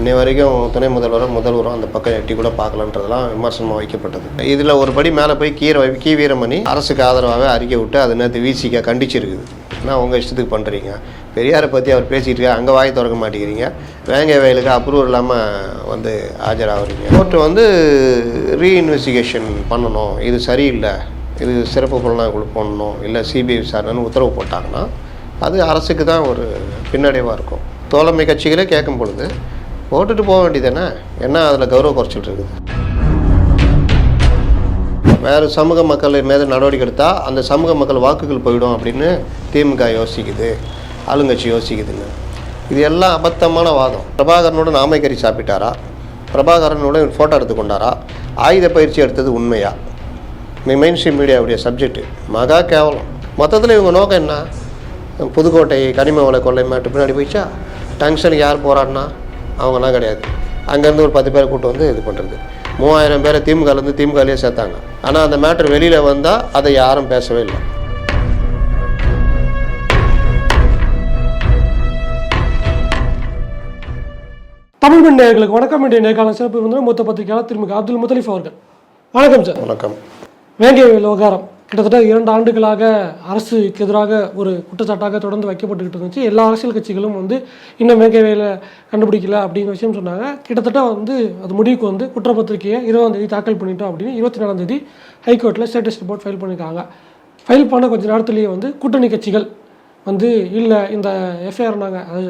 இன்னை வரைக்கும் துணை முதல்வரும் முதல்வரும் அந்த பக்கம் எட்டி கூட பார்க்கலன்றதெல்லாம் விமர்சனமாக வைக்கப்பட்டது. இதில் ஒரு படி மேலே போய் கீரை கீ வீரமணி அரசுக்கு ஆதரவாகவே அறிக்கை விட்டு அது நேற்று வீசிக்க கண்டிச்சிருக்குது. ஏன்னா உங்கள் இஷ்டத்துக்கு பண்ணுறீங்க பெரியாரை பற்றி அவர் பேசிகிட்டு இருக்காரு. அங்கே வாய் திறக்க மாட்டேங்கிறீங்க. வேங்க வயலுக்கு அப்ரூவல் இல்லாமல் வந்து ஆஜராகிறீங்க. கோர்ட்டு வந்து ரீஇன்வெஸ்டிகேஷன் பண்ணணும். இது சரியில்லை. இது சிறப்பு புலனாய்வு போடணும். இல்லை சிபிஐ விசாரணைன்னு உத்தரவு போட்டாங்கன்னா அது அரசுக்கு தான் ஒரு பின்னடைவாக இருக்கும். தோழமை கட்சிகளே கேட்கும் பொழுது போட்டுட்டு போக வேண்டியதானே என்ன அதில் கௌரவ குறைச்சல் இருக்குது வேறு சமூக மக்கள் மீது நடவடிக்கை எடுத்தால் அந்த சமூக மக்கள் வாக்குகள் போயிடும் அப்படின்னு திமுக யோசிக்குது. ஆளுங்கட்சி யோசிக்குதுன்னு இது எல்லாம் அபத்தமான வாதம். பிரபாகரனோட நாமைக்கறி சாப்பிட்டாரா? பிரபாகரனோட ஃபோட்டோ எடுத்து கொண்டாரா? ஆயுத பயிற்சி எடுத்தது உண்மையா? மெயின் ஸ்ட்ரீம் மீடியாவுடைய சப்ஜெக்ட் மகா கேவலம். மொத்தத்தில் இவங்க நோக்கம் என்ன? புதுக்கோட்டை கனிம வலை கொள்ளை மாட்டு பின்னாடி போயிடுச்சா? டங்ஷனுக்கு யார் போகிறான்னா அவங்கலாம் கிடையாது. அங்கேருந்து ஒரு பத்து பேரை கூட்டு வந்து இது பண்ணுறது மூவாயிரம் பேரை திமுகலேருந்து திமுகலேயே சேர்த்தாங்க. ஆனால் அந்த மேட்ரு வெளியில் வந்தால் அதை யாரும் பேசவே இல்லை. தமிழ் மண் நேயர்களுக்கு வணக்கம். இன்றைய நேர்காணல் சிறப்பு வந்து மூத்த பத்திரிகையாளர் திருமிகு அப்துல் முத்தலிஃப் அவர்கள். வணக்கம் சார். வணக்கம். வேங்கை விவகாரம். கிட்டத்தட்ட இரண்டு ஆண்டுகளாக அரசுக்கு எதிராக ஒரு குற்றச்சாட்டாக தொடர்ந்து வைக்கப்பட்டுக்கிட்டு இருந்துச்சு. எல்லா அரசியல் கட்சிகளும் வந்து இன்னும் வேங்கை வேலை கண்டுபிடிக்கல அப்படிங்கிற விஷயம் சொன்னாங்க. கிட்டத்தட்ட வந்து அது முடிவுக்கு வந்து குற்றப்பத்திரிகையை இருபதாம் தேதி தாக்கல் பண்ணிட்டோம் அப்படின்னு இருபத்தி நாலாம் தேதி ஹைகோர்ட்டில் ஸ்டேட்டஸ் ரிப்போர்ட் ஃபைல் பண்ணியிருக்காங்க. ஃபைல் பண்ண கொஞ்ச நேரத்துலேயே வந்து கூட்டணி கட்சிகள் வந்து இல்லை இந்த எஃப்ஐஆர் நாங்கள் அது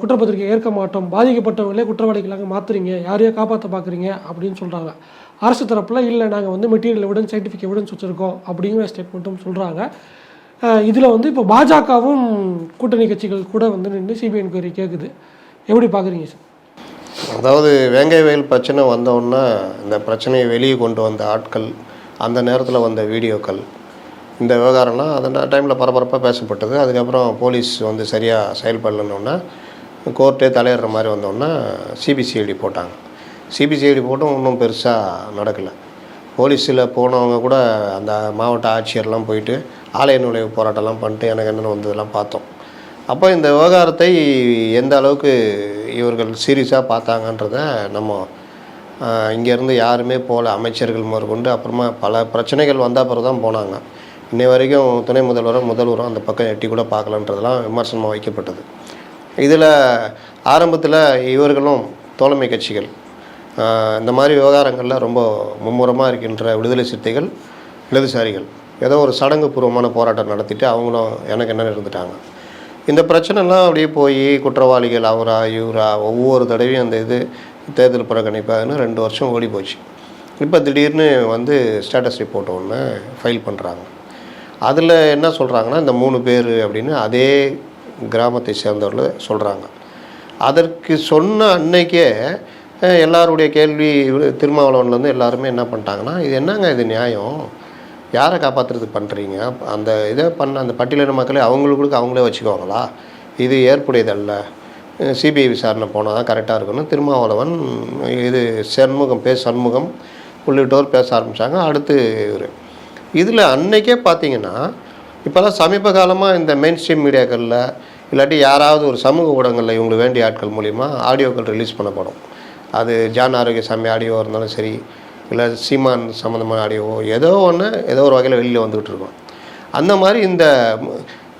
குற்றப்பத்திரிகை ஏற்க மாட்டோம் பாதிக்கப்பட்டவங்களே குற்றவாளிகளாக மாற்றுறீங்க யாரையோ காப்பாற்ற பார்க்குறீங்க அப்படின்னு சொல்கிறாங்க அரசு தரப்பில் இல்லை நாங்கள் வந்து மெட்டீரியல் எவிடன்ஸ் சயின்டிஃபிக் எவிடன்ஸ் வச்சுருக்கோம் அப்படிங்கிற ஸ்டேட்மெண்ட்டும் சொல்கிறாங்க இதில் வந்து இப்போ பாஜகவும் கூட்டணி கட்சிகள் கூட வந்து நின்று சிபிஐ என்கொயரி கேட்குது எப்படி பார்க்குறீங்க சார்? அதாவது வேங்கை வயல் பிரச்சனை வந்தோன்னா இந்த பிரச்சனையை வெளியே கொண்டு வந்த ஆட்கள் அந்த நேரத்தில் வந்த வீடியோக்கள் இந்த விவகாரம்லாம் அந்த டைமில் பரபரப்பாக பேசப்பட்டது. அதுக்கப்புறம் போலீஸ் வந்து சரியாக செயல்படலன்னொன்னே கோர்ட்டே தலையிடுற மாதிரி வந்தோன்னா சிபிசிஐடி போட்டாங்க. சிபிசிஐடி போட்டும் ஒன்றும் பெருசாக நடக்கலை. போலீஸில் போனவங்க கூட அந்த மாவட்ட ஆட்சியர்லாம் போயிட்டு ஆலய நுழைவு போராட்டம்லாம் பண்ணிட்டு எனக்கு என்னென்ன வந்ததெல்லாம் பார்த்தோம். அப்போ இந்த விவகாரத்தை எந்த அளவுக்கு இவர்கள் சீரியஸாக பார்த்தாங்கன்றத நம்ம இங்கேருந்து யாருமே போகல. அமைச்சர்கள் முதற்கொண்டு அப்புறமா பல பிரச்சனைகள் வந்த பிறகு தான் போனாங்க. இன்னை வரைக்கும் துணை முதல்வரும் முதல்வரும் அந்த பக்கம் எட்டி கூட பார்க்கலன்றதெல்லாம் விமர்சனமாக வைக்கப்பட்டது. இதில் ஆரம்பத்தில் இவர்களும் தோழமை கட்சிகள் இந்த மாதிரி விவகாரங்களில் ரொம்ப மும்முரமாக இருக்கின்ற விடுதலை சிறுத்தைகள் இடதுசாரிகள் ஏதோ ஒரு சடங்கு பூர்வமான போராட்டம் நடத்திட்டு அவங்களும் எனக்கு என்ன இருந்துட்டாங்க. இந்த பிரச்சனைலாம் அப்படியே போய் குற்றவாளிகள் அவரா இவரா ஒவ்வொரு தடவையும் அந்த இது தேர்தல் புறக்கணிப்பாகனு ரெண்டு வருஷம் ஓடி போச்சு. இப்போ திடீர்னு வந்து ஸ்டேட்டஸ் ரிப்போர்ட் ஒன்று ஃபைல் பண்ணுறாங்க அதில் என்ன சொல்கிறாங்கன்னா இந்த மூணு பேர் அப்படின்னு அதே கிராமத்தை சேர்ந்தவர்கள் சொல்கிறாங்க அதற்கு சொன்ன அன்னைக்கே எல்லாருடைய கேள்வி திருமாவளவன்லேருந்து எல்லாருமே என்ன பண்ணிட்டாங்கன்னா இது என்னங்க இது நியாயம்? யாரை காப்பாற்றுறதுக்கு பண்ணுறீங்க அந்த இதை பண்ண அந்த பட்டியலின மக்களை அவங்களுக்கு அவங்களே வச்சுக்குவாங்களா? இது ஏற்புடையதல்ல. சிபிஐ விசாரணை போனால் தான் கரெக்டாக இருக்குன்னு திருமாவளவன் இது சண்முகம் பே சண்முகம் உள்ளிட்டோர் பேச ஆரம்பித்தாங்க அடுத்து இவர். இதில் அன்னைக்கே பார்த்தீங்கன்னா இப்போல்லாம் சமீப காலமாக இந்த மெயின் ஸ்ட்ரீம் மீடியாக்களில் இல்லாட்டி யாராவது ஒரு சமூக ஊடகங்களில் இவங்களுக்கு வேண்டிய ஆட்கள் மூலிமா ஆடியோக்கள் ரிலீஸ் பண்ணப்படும். அது ஜான் ஆரோக்கியசாமி ஆடியோ இருந்தாலும் சரி இல்லை சீமான் சம்மந்தமான ஆடியோவோ ஏதோ ஒன்று ஏதோ ஒரு வகையில் வெளியில் வந்துகிட்டு இருக்கும். அந்த மாதிரி இந்த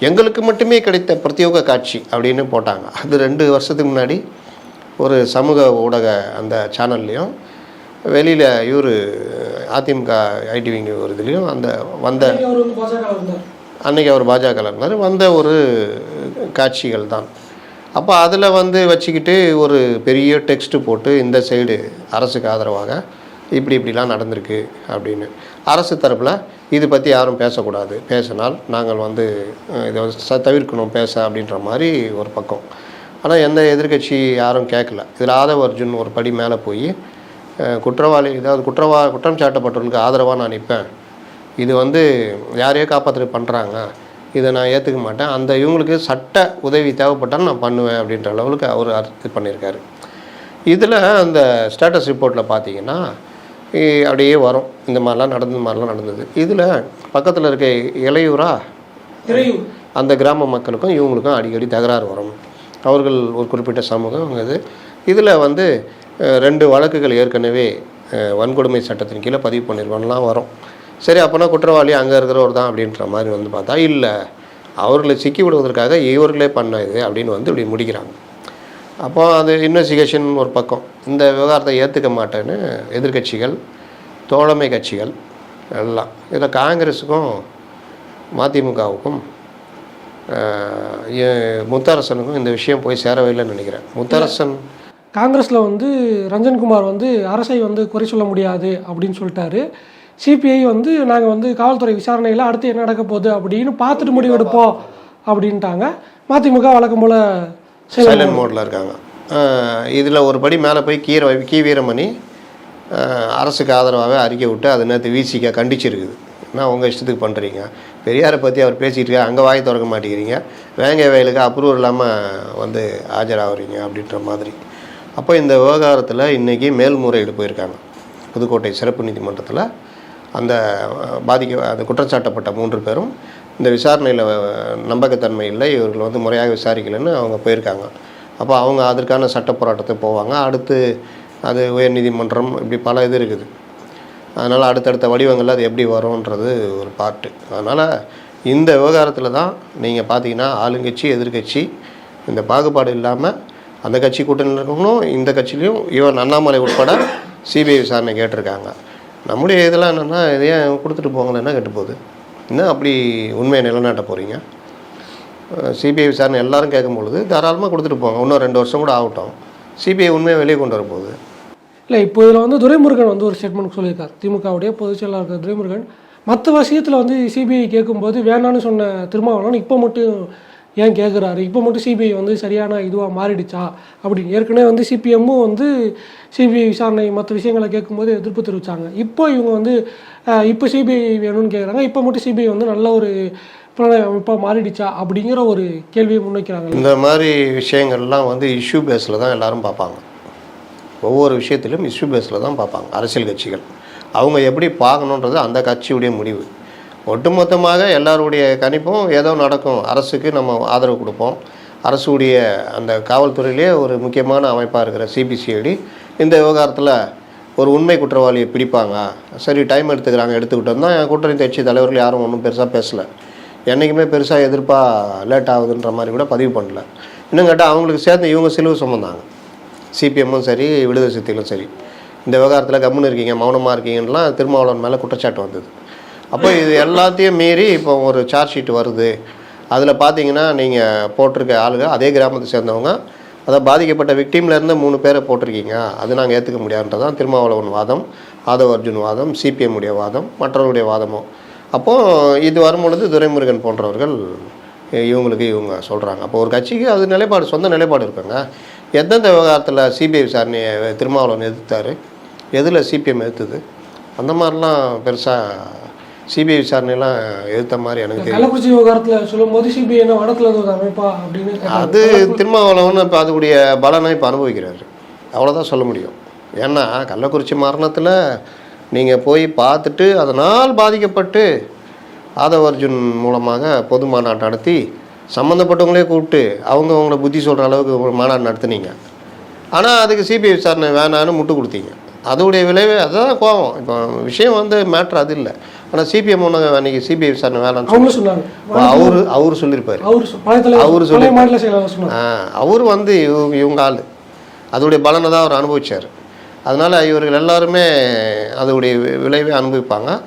எங்களுக்கு மட்டுமே கிடைத்த பிரத்யோக காட்சி அப்படின்னு போட்டாங்க. அது ரெண்டு வருஷத்துக்கு முன்னாடி ஒரு சமூக ஊடக அந்த சேனல்லையும் வெளியில் இவர் அதிமுக ஐடிவிங்க ஒரு இதுலேயும் அந்த வந்த அன்னைக்கு அவர் பாஜக இருந்தார். வந்த ஒரு காட்சிகள் தான். அப்போ அதில் வந்து வச்சுக்கிட்டு ஒரு பெரிய டெக்ஸ்ட்டு போட்டு இந்த சைடு அரசுக்கு ஆதரவாக இப்படி இப்படிலாம் நடந்திருக்கு அப்படின்னு. அரசு தரப்பில் இது பற்றி யாரும் பேசக்கூடாது. பேசினால் நாங்கள் வந்து இதை வந்து ச- தவிர்க்கணும் பேச அப்படின்ற மாதிரி ஒரு பக்கம். ஆனால் எந்த எதிர்க்கட்சி யாரும் கேட்கல. இதில் ஆதவ அர்ஜுன் ஒரு படி மேலே போய் குற்றவாளி ஏதாவது குற்றவா குற்றம் சாட்டப்பட்டவர்களுக்கு ஆதரவாக நான் நிற்பேன் இது வந்து யாரையோ காப்பாற்று பண்ணுறாங்க இதை நான் ஏற்றுக்க மாட்டேன். அந்த இவங்களுக்கு சட்ட உதவி தேவைப்பட்டாலும் நான் பண்ணுவேன் அப்படின்ற லெவலுக்கு அவர் இது பண்ணியிருக்காரு. இதில் அந்த ஸ்டேட்டஸ் ரிப்போர்ட்டில் பார்த்தீங்கன்னா அப்படியே வரும். இந்த மாதிரிலாம் நடந்த மாதிரிலாம் நடந்தது. இதில் பக்கத்தில் இருக்க இளையூரா? அந்த கிராம மக்களுக்கும் இவங்களுக்கும் அடிக்கடி தகராறு வரும். அவர்கள் ஒரு குறிப்பிட்ட சமூகம் இது இதில் வந்து ரெண்டு வழக்குகள் ஏற்கனவே வன்கொடுமை சட்டத்தின் கீழே பதிவு பண்ணிருக்கோம்லாம் வரும். சரி அப்போனா குற்றவாளி அங்கே இருக்கிறவர் தான் அப்படின்ற மாதிரி வந்து பார்த்தா இல்லை அவர்களை சிக்கி விடுவதற்காக இவர்களே பண்ண இது அப்படின்னு வந்து இப்படி முடிக்கிறாங்க. அப்போ அது இன்வெஸ்டிகேஷன் ஒரு பக்கம். இந்த விவகாரத்தை ஏற்றுக்க மாட்டேன்னு எதிர்க்கட்சிகள் தோழமை கட்சிகள் எல்லாம் இதில் காங்கிரஸுக்கும் மதிமுகவுக்கும் முத்தரசனுக்கும் இந்த விஷயம் போய் சேரவே இல்லைன்னு நினைக்கிறேன். முத்தரசன் காங்கிரஸில் வந்து ரஞ்சன்குமார் வந்து அரசை வந்து குறை சொல்ல முடியாது அப்படின்னு சொல்லிட்டாரு. சிபிஐ வந்து நாங்கள் வந்து காவல்துறை விசாரணையில் அடுத்து என்ன நடக்க போகுது அப்படின்னு பார்த்துட்டு முடிவெடுப்போம் அப்படின்ட்டாங்க. மதிமுக வழக்கம் போல் சைலண்ட் மோடில் இருக்காங்க. இதில் ஒரு படி மேலே போய் கீர கீ வீரமணி அரசுக்கு ஆதரவாகவே அறிக்கை விட்டு அது நேற்று வீசிக்க கண்டிச்சிருக்குது. நான் உங்கள் இஷ்டத்துக்கு பண்ணுறீங்க பெரியாரை பற்றி அவர் பேசிகிட்டு இருக்க அங்கே வாய் திறக்க மாட்டேங்கிறீங்க. வேங்க வயலுக்கு அப்ரூவல் இல்லாமல் வந்து ஆஜராகிறீங்க அப்படின்ற மாதிரி. அப்போ இந்த விவகாரத்தில் இன்றைக்கி மேல்முறையீடு போயிருக்காங்க. புதுக்கோட்டை சிறப்பு நீதிமன்றத்தில். அந்த பாதிக்க அந்த குற்றச்சாட்டப்பட்ட மூன்று பேரும் இந்த விசாரணையில் நம்பகத்தன்மை இல்லை இவர்கள் வந்து முறையாக விசாரிக்கலைன்னு அவங்க போயிருக்காங்க. அப்போ அவங்க அதற்கான சட்ட போராட்டத்தை போவாங்க. அடுத்து அது உயர்நீதிமன்றம் இப்படி பல இது இருக்குது. அதனால் அடுத்தடுத்த வடிவங்கள் அது எப்படி வரும்ன்றது ஒரு பார்ட்டு அதனால் இந்த விவகாரத்தில் தான் நீங்கள் பார்த்தீங்கன்னா ஆளுங்கட்சி எதிர்க்கட்சி இந்த பாகுபாடு இல்லாமல் அந்த கட்சி கூட்டணியில் இருக்கணும் இந்த கட்சியிலையும் இவன் அண்ணாமலை உட்பட சிபிஐ விசாரணை கேட்டிருக்காங்க. நம்முடைய இதெல்லாம் என்னென்னா இதையே கொடுத்துட்டு போங்களேன் என்ன கெட்டு போகுது. என்ன அப்படி உண்மையை நிலைநாட்ட போகிறீங்க சிபிஐ விசாரணை எல்லாரும் கேட்கும் பொழுது தாராளமாக கொடுத்துட்டு போங்க. இன்னும் ரெண்டு வருஷம் கூட ஆகட்டும். சிபிஐ உண்மையை வெளியே கொண்டு வரப்போகுது இல்லை இப்போ இதில் வந்து துரைமுருகன் வந்து ஒரு ஸ்டேட்மெண்ட் சொல்லியிருக்கார். திமுகவுடைய பொதுச் செயலாளர் துரைமுருகன் மற்ற விஷயத்தில் வந்து சிபிஐ கேட்கும்போது வேணான்னு சொன்ன திருமாவளவன் இப்போ மட்டும் ஏன் கேட்குறாரு இப்போ மட்டும் சிபிஐ வந்து சரியான இதுவாக மாறிடுச்சா? அப்படின்னு. ஏற்கனவே வந்து சிபிஎம்மும் வந்து சிபிஐ விசாரணை மற்ற விஷயங்களை கேட்கும்போது எதிர்ப்பு தெரிவித்தாங்க இப்போ இவங்க வந்து இப்போ சிபிஐ வேணும்னு கேட்குறாங்க இப்போ மட்டும் சிபிஐ வந்து நல்ல ஒரு புலனாய்வு அமைப்பாக மாறிடுச்சா? அப்படிங்கிற ஒரு கேள்வியை முன்வைக்கிறாங்க. இந்த மாதிரி விஷயங்கள்லாம் வந்து இஷ்யூ பேஸில் தான் எல்லாரும் பார்ப்பாங்க. ஒவ்வொரு விஷயத்திலும் இஷ்யூ பேஸில் தான் பார்ப்பாங்க. அரசியல் கட்சிகள். அவங்க எப்படி பார்க்கணுன்றது அந்த கட்சியுடைய முடிவு. ஒட்டுமொத்தமாக எல்லாருடைய கணிப்பும் ஏதோ நடக்கும். அரசுக்கு நம்ம ஆதரவு கொடுப்போம். அரசுடைய அந்த காவல்துறையிலே ஒரு முக்கியமான அமைப்பாக இருக்கிற சிபிசிஐடி இந்த விவகாரத்தில் ஒரு உண்மை குற்றவாளியை பிடிப்பாங்க. சரி டைம் எடுத்துக்கிறாங்க. எடுத்துக்கிட்டோம் தான் என் கூட்டணி கட்சி தலைவர்கள் யாரும் ஒன்றும் பெருசாக பேசலை. என்றைக்குமே பெருசாக எதிர்ப்பாக லேட் ஆகுதுன்ற மாதிரி கூட பதிவு பண்ணல. இன்னும் கேட்டால் அவங்களுக்கு சேர்ந்து இவங்க சிலுவை சுமந்தாங்க. சிபிஎம்மும் சரி விடுதலை சக்திகளும் சரி. இந்த விவகாரத்தில் கம்முன்னு இருக்கீங்க மௌனமாக இருக்கீங்கலாம் திருமாவளவன் மேலே குற்றச்சாட்டு வந்தது. அப்போ இது எல்லாத்தையும் மீறி இப்போ ஒரு சார்ஜ் ஷீட் வருது. அதில் பார்த்தீங்கன்னா நீங்கள் போட்டிருக்க ஆளுங்க அதே கிராமத்தை சேர்ந்தவங்க அதை பாதிக்கப்பட்ட விக்டீம்லேருந்து இருந்து மூணு பேரை போட்டிருக்கீங்க. அது நாங்கள் ஏற்றுக்க முடியாதுன்றதான் திருமாவளவன் வாதம் ஆதவ அர்ஜுன் வாதம் சிபிஎம் உடைய வாதம் மற்றவருடைய வாதமும் அப்போது இது வரும்பொழுது துரைமுருகன் போன்றவர்கள் இவங்களுக்கு இவங்க சொல்கிறாங்க அப்போ ஒரு கட்சிக்கு அது நிலைப்பாடு சொந்த நிலைப்பாடு இருக்குங்க. எந்தெந்த விவகாரத்தில் சிபிஐ விசாரணையை திருமாவளவன் எதிர்த்தார்? எதில் சிபிஎம் எதிர்த்தது? அந்த மாதிரிலாம் பெருசாக சிபிஐ விசாரணையெல்லாம் எதிர்த்த மாதிரி எனக்கு தெரியும். கள்ளக்குறிச்சி விவகாரத்தில் சொல்லும்போது சிபிஐ என்ன வடக்குல ஒரு அமைப்பா அப்படின்னு. அது திருமாவளவன் இப்போ அதுக்குடைய பலனை இப்போ அனுபவிக்கிறாரு. அவ்வளோதான் சொல்ல முடியும். ஏன்னா கள்ளக்குறிச்சி மரணத்தில் நீங்கள் போய் பார்த்துட்டு அதனால் பாதிக்கப்பட்டு ஆதவ அர்ஜுன் மூலமாக பொது மாநாடு நடத்தி சம்மந்தப்பட்டவங்களே கூப்பிட்டு அவங்க அவங்கள புத்தி சொல்கிற அளவுக்கு ஒரு மாநாடு நடத்துனீங்க. ஆனால் அதுக்கு சிபிஐ விசாரணை வேணான்னு முட்டு கொடுத்தீங்க. அதோடைய விளைவு அதுதான் கோவம் இப்போ விஷயம் வந்து மேட்ரு அது இல்லை. ஆனால் சிபிஎம் ஒன்று அன்றைக்கி சிபிஐ விசாரணை வேணாம்னு அவங்களும் சொன்னாங்க. அவர் அவர் சொல்லியிருப்பார் அவர் சொ- பழைய தலைவர் அவரு வந்து இவங்க இவங்க ஆள். அதோடைய பலனை தான் அவர் அனுபவிச்சார். அதனால் இவர்கள் எல்லாருமே அதோடைய விளைவை அனுபவிப்பாங்க.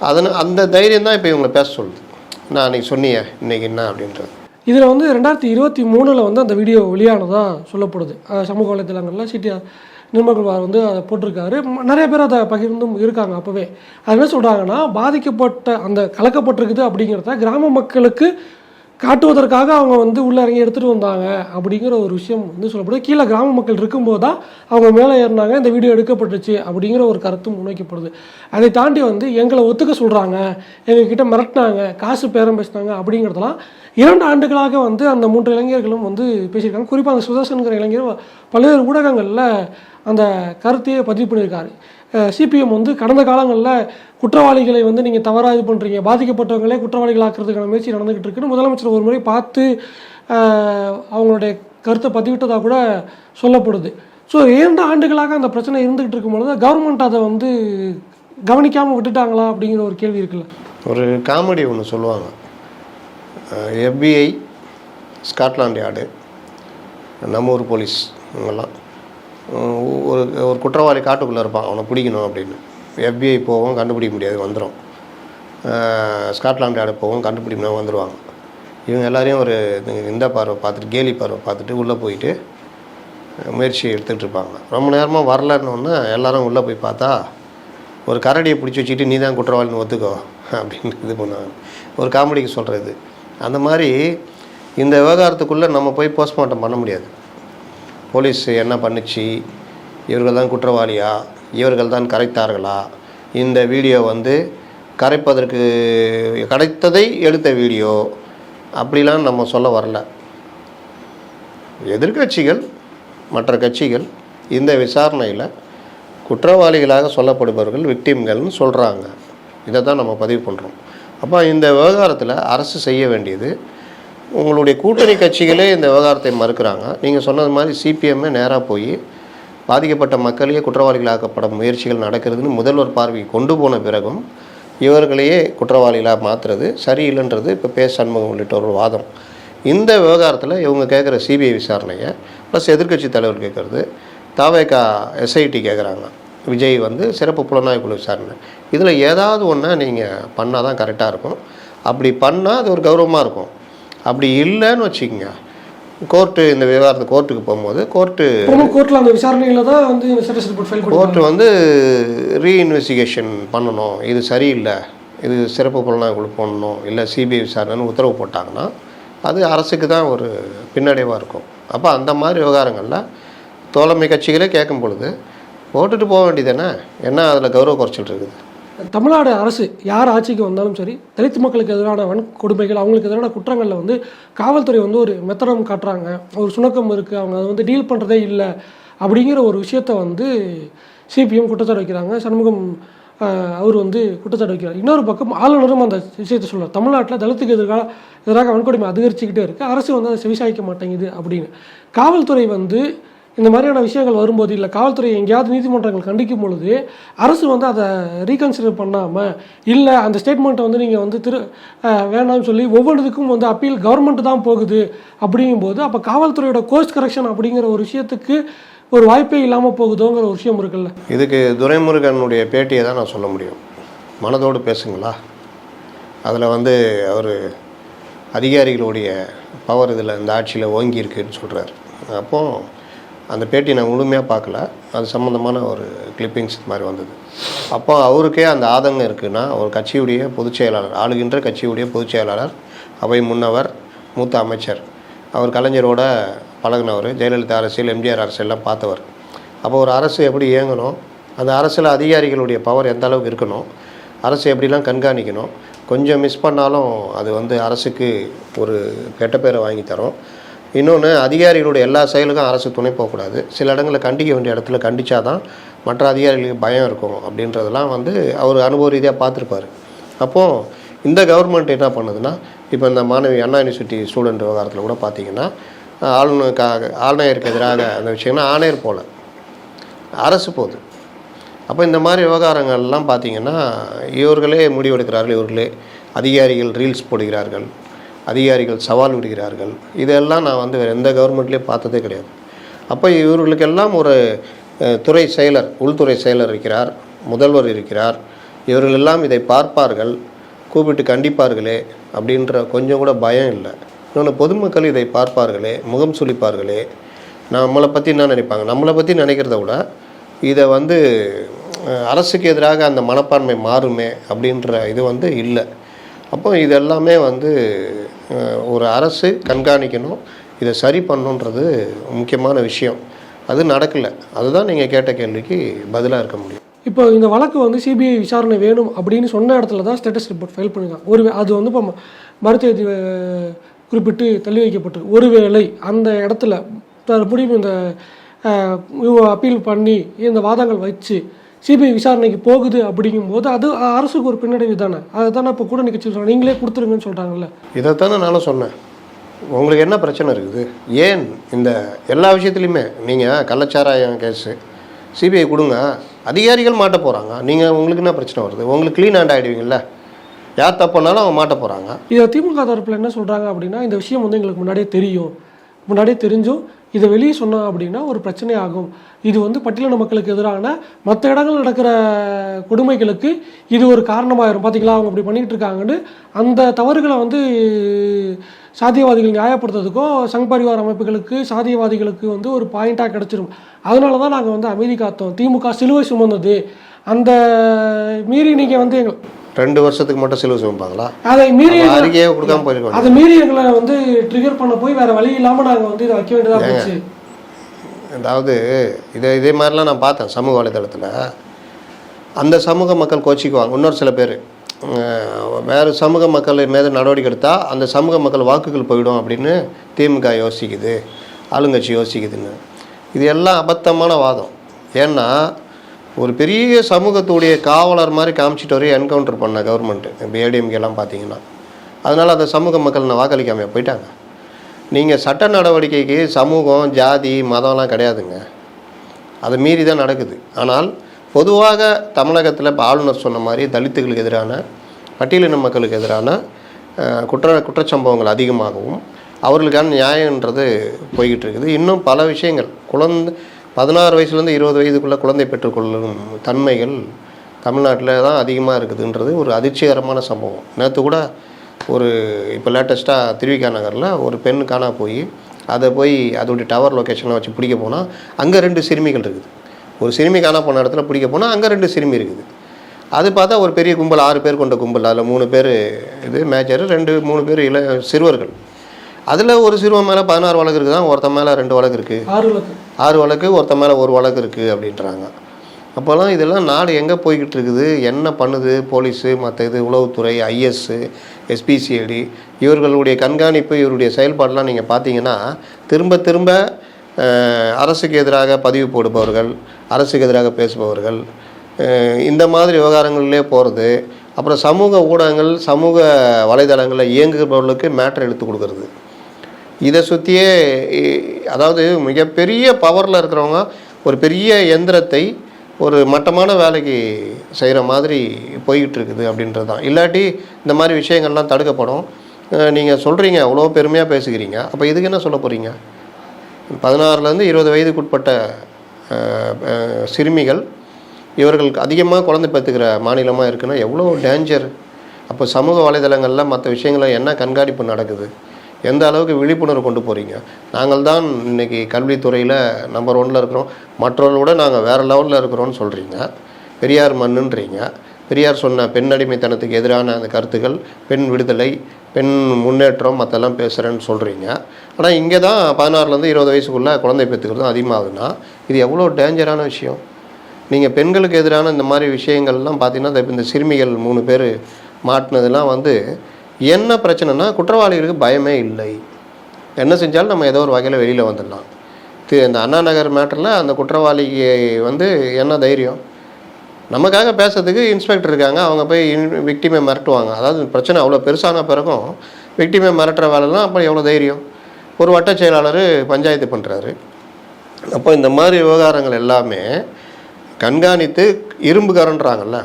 அதன அந்த தைரியம் தான் இப்போ இவங்களை பேச சொல்லுது. நான் அன்றைக்கி சொன்னியே இன்னைக்கு என்ன அப்படின்றது. இதில் வந்து ரெண்டாயிரத்தி இருபத்தி மூணில் வந்து அந்த வீடியோ வெளியானதாக சொல்லப்படுது. சமூக வலைத்தளங்களில் சிடிஆர் நிர்மல்குமார் வந்து அதை போட்டிருக்காரு. ம- நிறைய பேர் அதை பகிர்ந்தும் இருக்காங்க அப்போவே. அது என்ன சொல்கிறாங்கன்னா பாதிக்கப்பட்ட அந்த கலக்கப்பட்டிருக்குது அப்படிங்கிறத கிராம மக்களுக்கு காட்டுவதற்காக அவங்க வந்து உள்ளே இறங்கி எடுத்துகிட்டு வந்தாங்க அப்படிங்கிற ஒரு விஷயம் வந்து சொல்லப்படுது. கீழே கிராம மக்கள் இருக்கும்போது தான் அவங்க மேலே ஏறினாங்க இந்த வீடியோ எடுக்கப்பட்டுச்சு அப்படிங்கிற ஒரு கருத்தும் முன்வைக்கப்படுது. அதை தாண்டி வந்து எங்களை ஒத்துக்க சொல்கிறாங்க எங்ககிட்ட மிரட்டினாங்க காசு பேரம் பேசினாங்க அப்படிங்கிறதெல்லாம் இரண்டு ஆண்டுகளாக வந்து அந்த மூன்று இளைஞர்களும் வந்து பேசியிருக்காங்க. குறிப்பாக அந்த சுதர்சன்கிற இளைஞர் பல்வேறு ஊடகங்களில் அந்த கருத்தையே பதிவு பண்ணியிருக்காரு சிபிஎம் வந்து கடந்த காலங்களில் குற்றவாளிகளை வந்து நீங்கள் தவறாக இது பண்ணுறீங்க பாதிக்கப்பட்டவங்களே குற்றவாளிகளாக்குறதுக்கான முயற்சி நடந்துகிட்டு இருக்குன்னு முதலமைச்சர் ஒரு முறை பார்த்து அவங்களுடைய கருத்தை பதிவிட்டதாக கூட சொல்லப்படுது. ஸோ இரண்டு ஆண்டுகளாக அந்த பிரச்சனை இருந்துகிட்டு இருக்கும் பொழுது கவர்மெண்ட் அதை வந்து கவனிக்காமல் விட்டுட்டாங்களா அப்படிங்கிற ஒரு கேள்வி இருக்குல்ல? ஒரு காமெடி ஒன்று சொல்லுவாங்க. எஃபிஐ ஸ்காட்லாண்ட் யார்டு நம்ம ஊர் போலீஸ் இவங்கெல்லாம். ஒரு ஒரு குற்றவாளி காட்டுக்குள்ளே இருப்பான். அவனை பிடிக்கணும் அப்படின்னு. எஃபிஐ போவோம் கண்டுபிடிக்க முடியாது வந்துடும் ஸ்காட்லாண்ட் யார்டு போவோம் கண்டுபிடிக்க வந்துடுவாங்க இவங்க எல்லாரையும் ஒரு இந்த பார்வை பார்த்துட்டு கேலி பார்வை பார்த்துட்டு உள்ளே போயிட்டு முயற்சி எடுத்துகிட்டு இருப்பாங்க. ரொம்ப நேரமாக வரலன்னொன்னே எல்லாரும் உள்ளே போய் பார்த்தா ஒரு கரடியை பிடிச்சி வச்சுட்டு நீ தான் குற்றவாளின்னு ஒத்துக்கோ அப்படின்னு இது பண்ணுவாங்க. ஒரு காமெடிக்கு சொல்கிறது அந்த மாதிரி இந்த விவகாரத்துக்குள்ளே நம்ம போய் போஸ்ட்மார்ட்டம் பண்ண முடியாது. போலீஸ் என்ன பண்ணுச்சு? இவர்கள் தான் குற்றவாளியா? இவர்கள் தான் கரைத்தார்களா? இந்த வீடியோ வந்து கரைப்பதற்கு கிடைத்ததை எடுத்த வீடியோ. அப்படிலாம் நம்ம சொல்ல வரல. எதிர்க்கட்சிகள் மற்ற கட்சிகள் இந்த விசாரணையில் குற்றவாளிகளாக சொல்லப்படுபவர்கள் விக்டிம்கள்னு சொல்கிறாங்க இதை தான் நம்ம பதிவு பண்ணுறோம் அப்போ இந்த விவகாரத்தில் அரசு செய்ய வேண்டியது உங்களுடைய கூட்டணி கட்சிகளே இந்த விவகாரத்தை மறுக்கிறாங்க. நீங்கள் சொன்னது மாதிரி சிபிஎம்மே நேராக போய் பாதிக்கப்பட்ட மக்களையே குற்றவாளிகளாக்கப்படும் முயற்சிகள் நடக்கிறதுன்னு முதல்வர் பார்வைக்கு கொண்டு போன பிறகும் இவர்களையே குற்றவாளிகளாக மாற்றுறது சரியில்லைன்றது இப்போ பே சண்முகம் உள்ளிட்ட ஒரு வாதம். இந்த விவகாரத்தில் இவங்க கேட்குற சிபிஐ விசாரணையை ப்ளஸ் எதிர்க்கட்சி தலைவர் கேட்குறது தாவேக்கா எஸ்ஐடி கேட்குறாங்க விஜய் வந்து சிறப்பு புலனாய்வு குழு விசாரணை. இதில் ஏதாவது ஒன்றா நீங்கள் பண்ணால் தான் கரெக்டாக இருக்கும். அப்படி பண்ணால் அது ஒரு கௌரவமாக இருக்கும். அப்படி இல்லைன்னு வச்சுக்கோங்க. கோர்ட்டு இந்த விவகாரத்தை கோர்ட்டுக்கு போகும்போது கோர்ட்டு கோர்ட்டில் அந்த விசாரணையில் தான் வந்து கோர்ட்டு வந்து ரீஇன்வெஸ்டிகேஷன் பண்ணணும். இது சரியில்லை. இது சிறப்பு புலனாய்வு போடணும். இல்லை சிபிஐ விசாரணைன்னு உத்தரவு போட்டாங்கன்னா அது அரசுக்கு தான் ஒரு பின்னடைவாக இருக்கும். அப்போ அந்த மாதிரி விவகாரங்களில் தோழமை கட்சிகளே கேட்கும் பொழுது போட்டுட்டு போக வேண்டியதானே என்ன அதில் கௌரவ குறைச்சல் இருக்குது? தமிழ்நாடு அரசு யார் ஆட்சிக்கு வந்தாலும் சரி தலித்து மக்களுக்கு எதிரான வன்கொடுமைகள் அவங்களுக்கு எதிரான குற்றங்களில் வந்து காவல்துறை வந்து ஒரு மெத்தடம் காட்டுறாங்க. ஒரு சுணக்கம் இருக்குது அவங்க அதை வந்து டீல் பண்ணுறதே இல்லை அப்படிங்கிற ஒரு விஷயத்த வந்து சிபிஎம் குற்றச்சாட்டு வைக்கிறாங்க. சண்முகம் அவர் வந்து குற்றச்சாட்டு வைக்கிறார். இன்னொரு பக்கம் ஆளுநரும் அந்த விஷயத்தை சொல்லலாம் தமிழ்நாட்டில் தலித்துக்கு எதிராக எதிராக வன்கொடுமை அதிகரிச்சுக்கிட்டே இருக்குது அரசு வந்து அதை செவிசாய்க்க மாட்டேங்குது அப்படின்னு. காவல்துறை வந்து இந்த மாதிரியான விஷயங்கள் வரும்போது இல்லை காவல்துறை எங்கேயாவது நீதிமன்றங்கள் கண்டிக்கும் பொழுது அரசு வந்து அதை ரீகன்சிடர் பண்ணாமல் இல்லை அந்த ஸ்டேட்மெண்ட்டை வந்து நீங்கள் வந்து திரு வேணாம்னு சொல்லி ஒவ்வொன்றுக்கும் வந்து அப்பீல் கவர்மெண்ட் தான் போகுது அப்படிங்கும்போது அப்போ காவல்துறையோட கோர்ஸ் கரெக்ஷன் அப்படிங்கிற ஒரு விஷயத்துக்கு ஒரு வாய்ப்பே இல்லாமல் போகுதோங்கிற ஒரு விஷயம் இருக்குல்ல? இதுக்கு துரைமுருகனுடைய பேட்டியை தான் நான் சொல்ல முடியும். மனதோடு பேசுங்களா? அதில் வந்து அவர் அதிகாரிகளுடைய பவர் இதில் இந்த ஆட்சியில் ஓங்கி இருக்குன்னு சொல்கிறார் அப்போது அந்த பேட்டி நான் முழுமையாக பார்க்கல. அது சம்மந்தமான ஒரு கிளிப்பிங்ஸ் மாதிரி வந்தது. அப்போ அவருக்கே அந்த ஆதங்கம் இருக்குன்னா ஒரு கட்சியுடைய பொதுச் செயலாளர் ஆளுகின்ற கட்சியுடைய பொதுச் செயலாளர் அவை முன்னவர் மூத்த அமைச்சர் அவர் கலைஞரோட பழகுனவர் ஜெயலலிதா அரசியல் எம்ஜிஆர் அரசியல்லாம் பார்த்தவர். அப்போ ஒரு அரசு எப்படி இயங்கணும்? அந்த அரசில் அதிகாரிகளுடைய பவர் எந்த அளவுக்கு இருக்கணும்? அரசு எப்படிலாம் கண்காணிக்கணும்? கொஞ்சம் மிஸ் பண்ணாலும் அது வந்து அரசுக்கு ஒரு கெட்ட பேரை வாங்கி தரும். இன்னொன்று அதிகாரிகளுடைய எல்லா செயலுக்கும் அரசு துணை போகக்கூடாது. சில இடங்களில் கண்டிக்க வேண்டிய இடத்துல கண்டிச்சாதான் மற்ற அதிகாரிகளுக்கு பயம் இருக்கும் அப்படின்றதெல்லாம் வந்து அவர் அனுபவ ரீதியாக பார்த்துருப்பாரு. அப்போது இந்த கவர்மெண்ட் என்ன பண்ணுதுன்னா இப்போ இந்த மாணவி அண்ணா யூனிவர்சிட்டி ஸ்டூடெண்ட் விவகாரத்தில் கூட பார்த்தீங்கன்னா ஆளுநருக்காக ஆணையருக்கு எதிராக அந்த விஷயம்னா ஆணையர் போல. அரசு போகுது. அப்போ இந்த மாதிரி விவகாரங்கள்லாம் பார்த்தீங்கன்னா இவர்களே முடிவெடுக்கிறார்கள் இவர்களே அதிகாரிகள் ரீல்ஸ் போடுகிறார்கள். அதிகாரிகள் சவால் விடுகிறார்கள். இதெல்லாம் நான் வந்து வேறு எந்த கவர்மெண்ட்லேயும் பார்த்ததே கிடையாது. அப்போ இவர்களுக்கெல்லாம் ஒரு துறை செயலர் உள்துறை செயலர் இருக்கிறார் முதல்வர் இருக்கிறார். இவர்களெல்லாம் இதை பார்ப்பார்கள் கூப்பிட்டு கண்டிப்பார்களே அப்படின்ற கொஞ்சம் கூட பயம் இல்லை. இன்னொன்று பொதுமக்கள் இதை பார்ப்பார்களே முகம் சுளிப்பார்களே. நம்மளை பற்றி என்ன நினைப்பாங்க? நம்மளை பற்றி நினைக்கிறத விட இதை வந்து அரசுக்கு எதிராக அந்த மனப்பான்மை மாறுமே அப்படின்ற இது வந்து இல்லை. அப்போ இது எல்லாமே வந்து ஒரு அரசு கண்காணிக்கணும் இதை சரி பண்ணணுன்றது முக்கியமான விஷயம். அது நடக்கலை. அதுதான் நீங்கள் கேட்ட கேள்விக்கு பதிலாக இருக்க முடியும். இப்போ இந்த வழக்கு வந்து சிபிஐ விசாரணை வேணும் அப்படின்னு சொன்ன இடத்துல தான் ஸ்டேட்டஸ் ரிப்போர்ட் ஃபைல் பண்ணிருக்காங்க. ஒரு அது வந்து இப்போ மருத்துவ குறிப்பிட்டு தள்ளி வைக்கப்பட்டு ஒருவேளை அந்த இடத்துல மறுபடியும் இந்த அப்பீல் பண்ணி இந்த வாதங்கள் வச்சு சிபிஐ விசாரணைக்கு போகுது அப்படிங்கும்போது அது அரசுக்கு ஒரு பின்னடைவு தானே. அதை தானே இப்போ கூட்டணி கட்சி சொல்கிறாங்க நீங்களே கொடுத்துருங்கன்னு சொல்கிறாங்கல்ல இதைத்தானே நானும் சொன்னேன். உங்களுக்கு என்ன பிரச்சனை இருக்குது? ஏன் இந்த எல்லா விஷயத்துலையுமே நீங்கள் கள்ளச்சாராயம் கேஸு சிபிஐ கொடுங்க. அதிகாரிகள் மாட்ட போகிறாங்க நீங்கள் உங்களுக்கு என்ன பிரச்சனை வருது? உங்களுக்கு க்ளீன் ஹேண்ட் ஆகிடுவீங்கல்ல யார் தப்புனாலும் அவங்க மாட்ட போகிறாங்க இதை திமுக தரப்பில் என்ன சொல்கிறாங்க அப்படின்னா இந்த விஷயம் வந்து எங்களுக்கு முன்னாடியே தெரியும். முன்னாடியே தெரிஞ்சும் இதை வெளியே சொன்னோம் அப்படின்னா ஒரு பிரச்சனை ஆகும் இது வந்து பட்டியலின மக்களுக்கு எதிரான மற்ற இடங்கள் நடக்கிற கொடுமைகளுக்கு இது ஒரு காரணமாயிரும். பார்த்தீங்களா அவங்க அப்படி பண்ணிட்டு இருக்காங்கன்னு அந்த தவறுகளை வந்து சாதியவாதிகள் நியாயப்படுத்துறதுக்கோ சங் பரிவார் அமைப்புகளுக்கு சாதியவாதிகளுக்கு வந்து ஒரு பாயிண்டாக கிடச்சிரும். அதனால தான் நாங்கள் வந்து அமைதி காத்தோம். திமுக சிலுவை சுமந்தது. அந்த மீறி நீங்கள் வந்து எங்கள் ரெண்டு வருஷத்துக்கு மட்டும் சிலுவை சுமப்பாங்களா? அதை மீறி அறிக்கையே கொடுக்காம போயிருக்கோம் அதை மீறி எங்களை வந்து ட்ரிகர் பண்ண போய் வேற வழி இல்லாம நாங்க வந்து இதை வைக்க வேண்டியதா போச்சு. அதாவது இதை இதே மாதிரிலாம் நான் பார்த்தேன் சமூக வலைதளத்தில். அந்த சமூக மக்கள் கோச்சிக்குவாங்க. இன்னொரு சில பேர். வேறு சமூக மக்கள் மீது நடவடிக்கை எடுத்தால் அந்த சமூக மக்கள் வாக்குகள் போயிடும் அப்படின்னு திமுக யோசிக்குது ஆளுங்கட்சி யோசிக்குதுன்னு. இது எல்லாம் அபத்தமான வாதம். ஏன்னா ஒரு பெரிய சமூகத்துடைய காவலர் மாதிரி காமிச்சிட்டு வரையும் என்கவுண்டர் பண்ண கவர்மெண்ட்டு இப்போ ஏடிஎம்கேலாம் பார்த்தீங்கன்னா. அதனால் அந்த சமூக மக்கள் நான் வாக்களிக்காமையாக போயிட்டாங்க? நீங்கள் சட்ட நடவடிக்கைக்கு சமூகம் ஜாதி மதம்லாம் கிடையாதுங்க. அதை மீறி தான் நடக்குது. ஆனால் பொதுவாக தமிழகத்தில் இப்போ ஆளுநர் சொன்ன மாதிரி தலித்துகளுக்கு எதிரான பட்டியலின மக்களுக்கு எதிரான குற்ற குற்றச்சம்பவங்கள் அதிகமாகவும் அவர்களுக்கான நியாயன்றது போய்கிட்டு இருக்குது இன்னும் பல விஷயங்கள். குழந்தை பதினாறு வயசுலேருந்து இருபது வயதுக்குள்ளே குழந்தை பெற்றுக்கொள்ளும் தன்மைகள் தமிழ்நாட்டில் தான் அதிகமாக இருக்குதுன்றது ஒரு அதிர்ச்சிகரமான சம்பவம். நேற்று கூட ஒரு இப்போ லேட்டஸ்ட்டாக திருவிக்கா நகரில் ஒரு பெண் காணா போய் அதை போய் அதோடைய டவர் லொக்கேஷனில் வச்சு பிடிக்க போனால் அங்கே ரெண்டு சிறுமிகள் இருக்குது. ஒரு சிறுமி காணா போன இடத்துல பிடிக்க போனால் அங்கே ரெண்டு சிறுமி இருக்குது. அது பார்த்தா ஒரு பெரிய கும்பல் ஆறு பேர் கொண்ட கும்பல் அதில் மூணு பேர் இது மேஜர் ரெண்டு மூணு பேர் இள சிறுவர்கள். அதில் ஒரு சிறுவன் மேலே பதினாறு வழக்கு இருக்குதான் ஒருத்தன் மேலே ரெண்டு வழக்கு இருக்குது ஆறு வழக்கு. ஒருத்தன் மேலே ஒரு வழக்கு இருக்குது அப்படின்றாங்க. அப்போல்லாம் இதெல்லாம் நாடு எங்கே போய்கிட்டு இருக்குது என்ன பண்ணுது? போலீஸு மற்ற இது உளவுத்துறை ஐஎஸ்ஸு எஸ்பிசிஐடி இவர்களுடைய கண்காணிப்பு இவருடைய செயல்பாடெலாம் நீங்கள் பார்த்தீங்கன்னா திரும்ப திரும்ப அரசுக்கு எதிராக பதிவு போடுபவர்கள் அரசுக்கு எதிராக பேசுபவர்கள் இந்த மாதிரி விவகாரங்களிலே போகிறது. அப்புறம் சமூக ஊடகங்கள் சமூக வலைதளங்களில் இயங்குபவர்களுக்கு மேட்டர் எடுத்து கொடுக்கறது. இதை சுற்றியே அதாவது மிகப்பெரிய பவரில் இருக்கிறவங்க ஒரு பெரிய எந்திரத்தை ஒரு மட்டமான வேலைக்கு செய்கிற மாதிரி போய்கிட்டு இருக்குது அப்படின்றது தான். இல்லாட்டி இந்த மாதிரி விஷயங்கள்லாம் தடுக்கப்படும். நீங்கள் சொல்கிறீங்க அவ்வளோ பெருமையாக பேசுகிறீங்க. அப்போ இதுக்கு என்ன சொல்ல போகிறீங்க பதினாறுலேருந்து இருபது வயதுக்குட்பட்ட சிறுமிகள் இவர்களுக்கு அதிகமாக குழந்தை பெற்றுக்கிற மாநிலமாக இருக்குன்னா எவ்வளோ டேஞ்சர் அப்போ சமூக வலைதளங்களில் மற்ற விஷயங்களில் என்ன கண்காணிப்பு நடக்குது? எந்த அளவுக்கு விழிப்புணர்வு கொண்டு போகிறீங்க நாங்கள் தான் இன்றைக்கி கல்வித்துறையில் நம்பர் ஒன்னில் இருக்கிறோம். மற்றவர்களோட நாங்கள் வேறு லெவலில் இருக்கிறோன்னு சொல்கிறீங்க பெரியார் மண்ணுன்றீங்க. பெரியார் சொன்ன பெண் அடிமைத்தனத்துக்கு எதிரான அந்த கருத்துக்கள் பெண் விடுதலை பெண் முன்னேற்றம் மற்றெல்லாம் பேசுகிறேன்னு சொல்கிறீங்க ஆனால் இங்கே தான் பதினாறுலேருந்து இருபது வயசுக்குள்ளே குழந்தை பெற்றுக்கிறதும் அதிகமாகுதுன்னா இது எவ்வளோ டேஞ்சரான விஷயம்? நீங்கள் பெண்களுக்கு எதிரான இந்த மாதிரி விஷயங்கள்லாம் பார்த்தீங்கன்னா இந்த- இந்த சிறுமிகள் மூணு பேர் மாட்டினதெல்லாம் வந்து என்ன பிரச்சனைனா குற்றவாளிகளுக்கு பயமே இல்லை. என்ன செஞ்சாலும் நம்ம ஏதோ ஒரு வகையில் வெளியில் வந்துடலாம். இது இந்த அண்ணா நகர் மேட்டரில் அந்த குற்றவாளிக்கு வந்து என்ன தைரியம்? நமக்காக பேசுறதுக்கு இன்ஸ்பெக்டர் இருக்காங்க. அவங்க போய் விக்டிமை மிரட்டுவாங்க. அதாவது பிரச்சனை அவ்வளோ பெருசான பிறகும் விக்டிமை மிரட்டுற வேலைலாம் அப்போ எவ்வளோ தைரியம்? ஒரு வட்ட செயலாளர் பஞ்சாயத்து பண்ணுறாரு அப்போ இந்த மாதிரி விவகாரங்கள் எல்லாமே கண்காணித்து இரும்புக்காரன்றாங்கல்ல.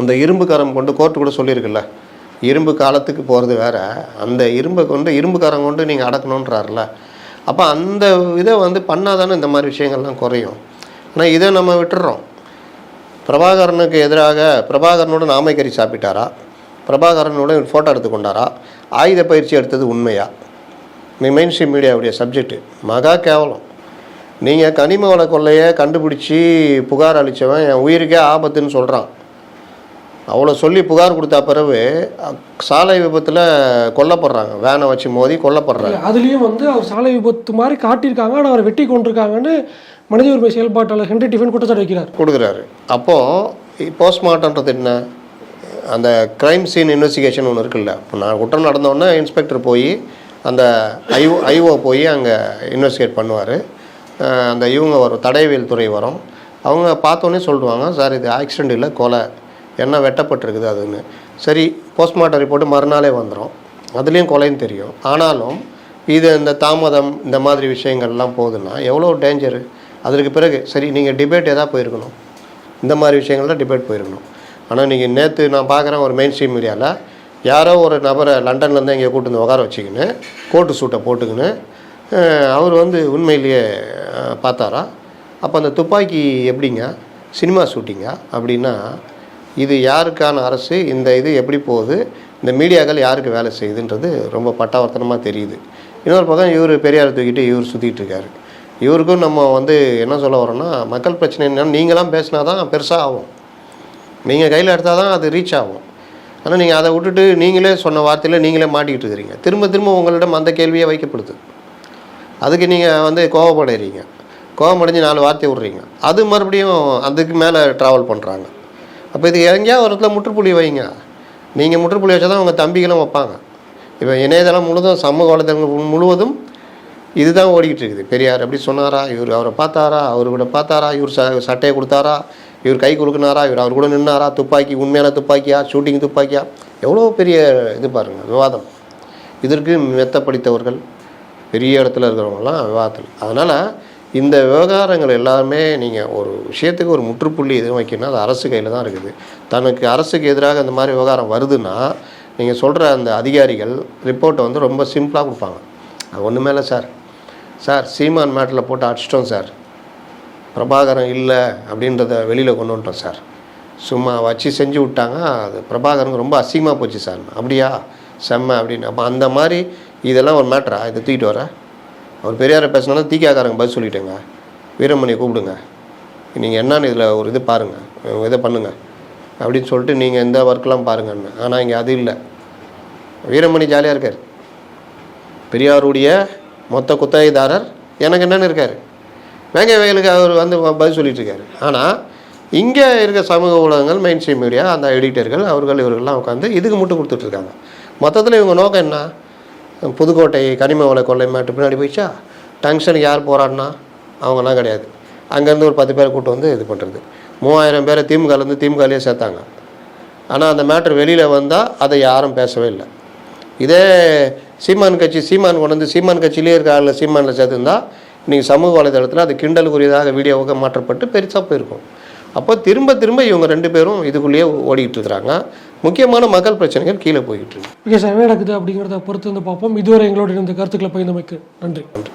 அந்த இரும்பு கரம் கொண்டு கோர்ட்டு கூட சொல்லியிருக்குல்ல. இரும்பு காலத்துக்கு போகிறது வேறு. அந்த இரும்பை கொண்டு இரும்புக்காரங்க கொண்டு நீங்கள் அடக்கணுன்றாருல அப்போ அந்த இதை வந்து பண்ணாதானே இந்த மாதிரி விஷயங்கள்லாம் குறையும். ஆனால் இதை நம்ம விட்டுடுறோம் பிரபாகரனுக்கு எதிராக பிரபாகரனோட நாமைக்கறி சாப்பிட்டாரா? பிரபாகரனோட ஃபோட்டோ எடுத்து கொண்டாரா? ஆயுத பயிற்சி எடுத்தது உண்மையா? மெயின் ஸ்ட்ரீம் மீடியாவுடைய சப்ஜெக்ட்டு மகா கேவலம். நீங்கள் கனிம வள கொள்ளையை கண்டுபிடிச்சி புகார் அளித்தவன் என் உயிருக்கே ஆபத்துன்னு சொல்கிறான் அவ்வளோ சொல்லி புகார் கொடுத்த பிறகு சாலை விபத்தில் கொல்லப்படுறாங்க. வேனை வச்சு மோதி கொல்லப்படுறாங்க. அதுலேயும் வந்து அவர் சாலை விபத்து மாதிரி காட்டியிருக்காங்க. ஆனால் அவரை வெட்டி கொண்டிருக்காங்கன்னு மனித உரிமை செயல்பாட்டாளர் ஹென்ரி டிஃபன் குற்றச்சாட்டு வைக்கிறார். கொடுக்குறாரு. அப்போது போஸ்ட்மார்ட்டம்ன்றது என்ன? அந்த க்ரைம் சீன் இன்வெஸ்டிகேஷன் ஒன்று இருக்குல்ல. இப்போ நான் குற்றம் நடந்தோடனே இன்ஸ்பெக்டர் போய் அந்த ஐஓ ஐஓ போய் அங்கே இன்வெஸ்டிகேட் பண்ணுவார். அந்த இவங்க வரும் தடயவியல் துறை வரும். அவங்க பார்த்தோன்னே சொல்லுவாங்க சார் இது ஆக்சிடெண்ட் இல்லை கொலை. என்ன வெட்டப்பட்டிருக்குது அதுன்னு. சரி போஸ்ட்மார்ட்டம் ரிப்போர்ட்டு மறுநாளே வந்துடும் அதுலேயும் கொலைன்னு தெரியும். ஆனாலும் இது இந்த தாமதம் இந்த மாதிரி விஷயங்கள்லாம் போகுதுன்னா எவ்வளோ டேஞ்சரு அதற்கு பிறகு சரி நீங்கள் டிபேட் எதாவது போயிருக்கணும். இந்த மாதிரி விஷயங்கள்ல டிபேட் போயிருக்கணும். ஆனால் நீங்கள் நேற்று நான் பார்க்குறேன் ஒரு மெயின் ஸ்ட்ரீம் மீடியாவில் யாரோ ஒரு நபரை லண்டன்லேருந்து இங்கே கூட்டு வந்து உட்கார வச்சுக்கின்னு கோட்டு சூட்டை போட்டுக்கின்னு அவர் வந்து உண்மையிலேயே பார்த்தாரா? அப்போ அந்த துப்பாக்கி எப்படிங்க? சினிமா ஷூட்டிங்கா அப்படின்னா இது யாருக்கான அரசு? இந்த இது எப்படி போகுது? இந்த மீடியாக்கள் யாருக்கு வேலை செய்யுதுன்றது ரொம்ப பட்டாவர்த்தனமாக தெரியுது. இன்னொரு பக்கம் இவர் பெரியார் தூக்கிட்டு இவர் சுற்றிட்டு இருக்காரு. இவருக்கும் நம்ம வந்து என்ன சொல்ல வரோம்னா மக்கள் பிரச்சனை என்னன்னா நீங்களாம் பேசினா தான் பெருசாக ஆகும். நீங்கள் கையில் எடுத்தால் தான் அது ரீச் ஆகும். ஆனால் நீங்கள் அதை விட்டுட்டு நீங்களே சொன்ன வார்த்தையில் நீங்களே மாட்டிக்கிட்டு இருக்கிறீங்க. திரும்ப திரும்ப உங்களிடம் அந்த கேள்வியே வைக்கப்படுது. அதுக்கு நீங்கள் வந்து கோவப்படுறீங்க. கோவமடைஞ்சு நாலு வார்த்தை விட்றீங்க. அது மறுபடியும் அதுக்கு மேலே ட்ராவல் பண்ணுறாங்க அப்போ இது எங்கேயா ஒரு இடத்துல முற்றுப்புள்ளி வைங்க. நீங்கள் முற்றுப்புள்ளி வச்சா தான் உங்கள் தம்பிகளும் வைப்பாங்க. இப்போ இணையதளம் முழுதும் சமூக வலைதளங்கள் முழுவதும் இதுதான் ஓடிக்கிட்டு இருக்குது. பெரியார் அப்படி சொன்னாரா? இவர் அவரை பார்த்தாரா? அவர் கூட பார்த்தாரா? இவர் ச சட்டையை கொடுத்தாரா? இவர் கை கொடுக்குனாரா இவர் அவர் கூட நின்னாரா? துப்பாக்கி உண்மையான துப்பாக்கியா? ஷூட்டிங் துப்பாக்கியா? எவ்வளோ பெரிய இது பாருங்கள் விவாதம். இதற்கு மெத்த படித்தவர்கள் பெரிய இடத்துல இருக்கிறவங்கலாம் விவாதத்தில். அதனால் இந்த விவகாரங்கள் எல்லாமே நீங்கள் ஒரு விஷயத்துக்கு ஒரு முற்றுப்புள்ளி எதுவும் வைக்கணும்னா அது அரசு கையில் தான் இருக்குது. தனக்கு அரசுக்கு எதிராக இந்த மாதிரி விவகாரம் வருதுன்னா நீங்கள் சொல்கிற அந்த அதிகாரிகள் ரிப்போர்ட்டை வந்து ரொம்ப சிம்பிளாக கொடுப்பாங்க. அது ஒன்றுமே இல்லை சார். சார் சீமான் மேட்டில் போட்டு அடிச்சிட்டோம் சார். பிரபாகரன் இல்லை அப்படின்றத வெளியில் கொண்டு வந்துட்டோம் சார். சும்மா வச்சு செஞ்சு விட்டாங்க அது பிரபாகரனுக்கு ரொம்ப அசிங்கமாக போச்சு சார். அப்படியா? செம்ம அப்படின்னு. அப்போ அந்த மாதிரி இதெல்லாம் ஒரு மேட்ரா இதை தூக்கிட்டு வர அவர் பெரியாரை பேசினாலும் தீக்காக்காரங்க பதில் சொல்லிட்டேங்க. வீரமணியை கூப்பிடுங்க. நீங்கள் என்னன்னு இதில் ஒரு இது பாருங்கள் இதை பண்ணுங்கள் அப்படின்னு சொல்லிட்டு நீங்கள் இந்த ஒர்க்கெலாம் பாருங்கன்னு. ஆனால் இங்கே அது இல்லை. வீரமணி ஜாலியாக இருக்கார். பெரியாருடைய மொத்த குத்தகைதாரர் எனக்கு என்னென்னு இருக்கார். வேங்க வயலுக்கு அவர் வந்து பதில் சொல்லிட்டு இருக்காரு. ஆனால் இங்கே இருக்க சமூக ஊடகங்கள் மெயின் ஸ்ட்ரீம் மீடியா அந்த எடிட்டர்கள் அவர்கள் இவர்கள்லாம் உட்காந்து இதுக்கு மட்டும் கொடுத்துட்ருக்காங்க மொத்தத்தில் இவங்க நோக்கம் என்ன? புதுக்கோட்டை கனிம வள கொள்ளை மாட்டு பின்னாடி போயிடுச்சா? டங்ஷனுக்கு யார் போராடினா அவங்கெல்லாம் கிடையாது. அங்கேருந்து ஒரு பத்து பேரை கூட்டு வந்து இது பண்ணுறது மூவாயிரம் பேரை திமுகலேருந்து திமுகலேயே சேர்த்தாங்க. ஆனால் அந்த மேட்ரு வெளியில் வந்தால் அதை யாரும் பேசவே இல்லை. இதே சீமான் கட்சி சீமான் கொண்டு வந்து சீமான் கட்சியிலே இருக்க ஆளில் சீமானில் சேர்த்துருந்தா இன்றைக்கி சமூக வலைதளத்தில் அது கிண்டலுக்குரியதாக வீடியோவாக மாற்றப்பட்டு பெருசாக போயிருக்கும். அப்போ திரும்ப திரும்ப இவங்க ரெண்டு பேரும் இதுக்குள்ளேயே ஓடிக்கிட்டு இருக்கிறாங்க. முக்கியமான மக்கள் பிரச்சனைகள் கீழே போய்கிட்டு இருக்கு. ஓகே சார் என்ன நடக்குது அப்படிங்கிறத பொறுத்து வந்து பார்ப்போம். இதுவரை எங்களோட இந்த கருத்துக்களை பகிர்ந்தமைக்கு நன்றி. நன்றி.